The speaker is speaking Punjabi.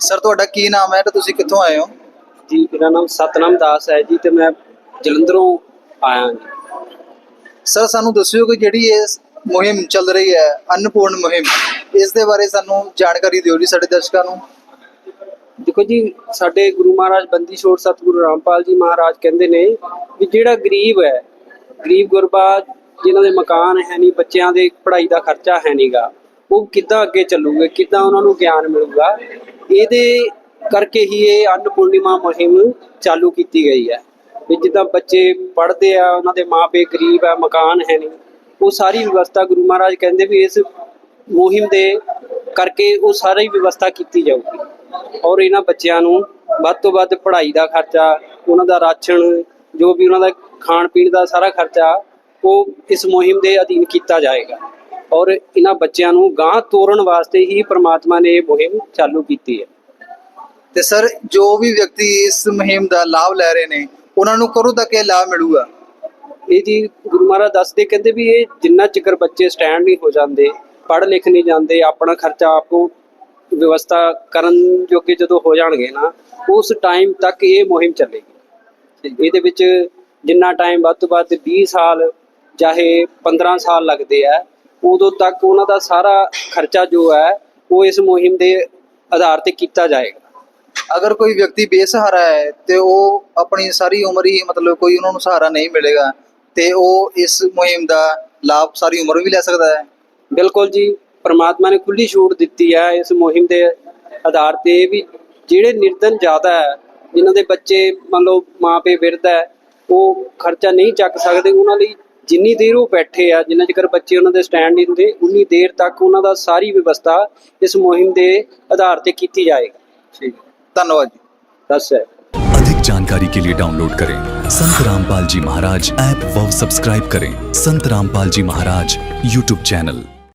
ਸਰ ਤੁਹਾਡਾ ਕੀ ਨਾਮ ਹੈ ਤੇ ਤੁਸੀਂ ਕਿੱਥੋਂ ਆਏ ਹੋ? ਜੀ ਮੇਰਾ ਨਾਮ ਸਤਨਾਮ ਦਾਸ ਹੈ ਜੀ ਤੇ ਮੈਂ ਜਲੰਧਰੋਂ ਆਇਆ ਜੀ। ਸਰ ਸਾਨੂੰ ਦੱਸਿਓ ਕਿ ਜਿਹੜੀ ਇਹ ਮੁਹਿੰਮ ਚੱਲ ਰਹੀ ਹੈ ਅੰਨਪੂਰਨ ਮੁਹਿੰਮ ਇਸ ਦੇ ਬਾਰੇ ਸਾਨੂੰ ਜਾਣਕਾਰੀ ਦਿਓ ਜੀ ਸਾਡੇ ਦਰਸ਼ਕਾਂ ਨੂੰ। ਦੇਖੋ ਜੀ ਸਾਡੇ ਗੁਰੂ ਮਹਾਰਾਜ ਬੰਦੀ ਛੋੜ ਸਤਿਗੁਰੂ ਰਾਮਪਾਲ ਜੀ ਮਹਾਰਾਜ ਕਹਿੰਦੇ ਨੇ ਵੀ ਜਿਹੜਾ ਗਰੀਬ ਹੈ ਗਰੀਬ ਗੁਰਬਾ ਜਿਨ੍ਹਾਂ ਦੇ ਮਕਾਨ ਹੈ ਨਹੀਂ ਬੱਚਿਆਂ ਦੇ ਪੜ੍ਹਾਈ ਦਾ ਖਰਚਾ ਹੈ ਨਹੀਂਗਾ ਉਹ ਕਿੱਦਾਂ ਅੱਗੇ ਚੱਲੂਗੇ ਕਿੱਦਾਂ ਉਹਨਾਂ ਨੂੰ ਗਿਆਨ ਮਿਲੂਗਾ ਇਹਦੇ ਕਰਕੇ ਹੀ ਇਹ ਅੰਨਪੂਰਨਿਮਾ ਮੁਹਿੰਮ ਚਾਲੂ ਕੀਤੀ ਗਈ ਹੈ। ਵੀ ਜਿੱਦਾਂ ਬੱਚੇ ਪੜ੍ਹਦੇ ਆ, ਉਹਨਾਂ ਦੇ ਮਾਪੇ ਗਰੀਬ ਆ, ਮਕਾਨ ਹੈ ਨਹੀਂ, ਉਹ ਸਾਰੀ ਵਿਵਸਥਾ ਗੁਰੂ ਮਹਾਰਾਜ ਕਹਿੰਦੇ ਵੀ ਇਸ ਮੁਹਿੰਮ ਦੇ ਕਰਕੇ ਉਹ ਸਾਰੀ ਵਿਵਸਥਾ ਕੀਤੀ ਜਾਊਗੀ। ਔਰ ਇਹਨਾਂ ਬੱਚਿਆਂ ਨੂੰ ਵੱਧ ਤੋਂ ਵੱਧ ਪੜ੍ਹਾਈ ਦਾ ਖਰਚਾ, ਉਹਨਾਂ ਦਾ ਰਾਸ਼ਨ, ਜੋ ਵੀ ਉਹਨਾਂ ਦਾ ਖਾਣ ਪੀਣ ਦਾ ਸਾਰਾ ਖਰਚਾ, ਉਹ ਇਸ ਮੁਹਿੰਮ ਦੇ ਅਧੀਨ ਕੀਤਾ ਜਾਏਗਾ। ਔਰ ਇਹਨਾਂ ਬੱਚਿਆਂ ਨੂੰ ਗਾਂਹ ਤੋਰਨ ਵਾਸਤੇ ਹੀ ਪ੍ਰਮਾਤਮਾ ਨੇ ਇਹ ਮੁਹਿੰਮ ਚਾਲੂ ਕੀਤੀ ਹੈ। ਤੇ ਸਰ ਜੋ ਵੀ ਵਿਅਕਤੀ ਇਸ ਮੁਹਿੰਮ ਦਾ ਲਾਭ ਲੈ ਰਹੇ ਨੇ ਉਹਨਾਂ ਨੂੰ ਕਦੋਂ ਤੱਕ ਇਹ ਲਾਭ ਮਿਲੂਗਾ? ਇਹ ਜੀ ਗੁਰੂ ਮਹਾਰਾਜ ਦੱਸਦੇ ਕਹਿੰਦੇ ਵੀ ਇਹ ਜਿੰਨਾ ਚਿਕਰ ਬੱਚੇ ਸਟੈਂਡ ਨਹੀਂ ਹੋ ਜਾਂਦੇ ਪੜ੍ਹ ਲਿਖ ਨਹੀਂ ਜਾਂਦੇ ਆਪਣਾ ਖਰਚਾ ਆਪੋ ਵਿਵਸਥਾ ਕਰਨ ਜੋਗੇ ਜਦੋਂ ਹੋ ਜਾਣਗੇ ਨਾ ਉਸ ਟਾਈਮ ਤੱਕ ਇਹ ਮੁਹਿੰਮ ਚੱਲੇਗੀ। ਇਹਦੇ ਵਿੱਚ ਜਿੰਨਾ ਟਾਈਮ ਵੱਧ ਤੋਂ ਵੱਧ 20 ਸਾਲ ਚਾਹੇ 15 ਸਾਲ ਲੱਗਦੇ ਆ ਉਦੋਂ ਤੱਕ ਉਹਨਾਂ ਦਾ ਸਾਰਾ ਖਰਚਾ ਜੋ ਹੈ ਉਹ ਇਸ ਮੁਹਿੰਮ ਦੇ ਆਧਾਰ ਤੇ ਕੀਤਾ ਜਾਏਗਾ। ਅਗਰ ਕੋਈ ਵਿਅਕਤੀ ਬੇਸਹਾਰਾ ਹੈ ਤੇ ਉਹ ਆਪਣੀ ਸਾਰੀ ਉਮਰ ਹੀ ਮਤਲਬ ਕੋਈ ਉਹਨਾਂ ਨੂੰ ਸਹਾਰਾ ਨਹੀਂ ਮਿਲੇਗਾ ਤੇ ਉਹ ਇਸ ਮੁਹਿੰਮ ਦਾ ਲਾਭ ਸਾਰੀ ਉਮਰ ਵੀ ਲੈ ਸਕਦਾ ਹੈ? ਬਿਲਕੁਲ ਜੀ ਪ੍ਰਮਾਤਮਾ ਨੇ ਖੁੱਲੀ ਛੂਟ ਦਿੱਤੀ ਹੈ ਇਸ ਮੁਹਿੰਮ ਦੇ ਆਧਾਰ ਤੇ ਵੀ ਜਿਹੜੇ ਨਿਰਧਨ ਜ਼ਿਆਦਾ ਹੈ ਜਿਨ੍ਹਾਂ ਦੇ ਬੱਚੇ ਮੰਨ ਲਓ ਮਾਪੇ ਬਿਰਧ ਹੈ ਉਹ ਖਰਚਾ ਨਹੀਂ ਚੱਕ ਸਕਦੇ ਉਹਨਾਂ ਲਈ ਜਿੰਨੀ ਦੇਰ ਉਹ ਬੈਠੇ ਆ ਜਿੰਨਾ ਚਿਰ ਬੱਚੇ ਉਹਨਾਂ ਦੇ ਸਟੈਂਡ ਨਹੀਂ ਹੁੰਦੇ ਉਨੀ ਦੇਰ ਤੱਕ ਉਹਨਾਂ ਦਾ ਸਾਰੀ ਵਿਵਸਥਾ ਇਸ ਮੁਹਿੰਮ ਦੇ ਆਧਾਰ ਤੇ ਕੀਤੀ ਜਾਏਗੀ ਠੀਕ ਹੈ ਧੰਨਵਾਦ ਜੀ ਬਸ ਹੈ अधिक जानकारी के लिए डाउनलोड करें संत रामपाल जी महाराज ऐप व सब्सक्राइब करें संत रामपाल जी महाराज यूट्यूब चैनल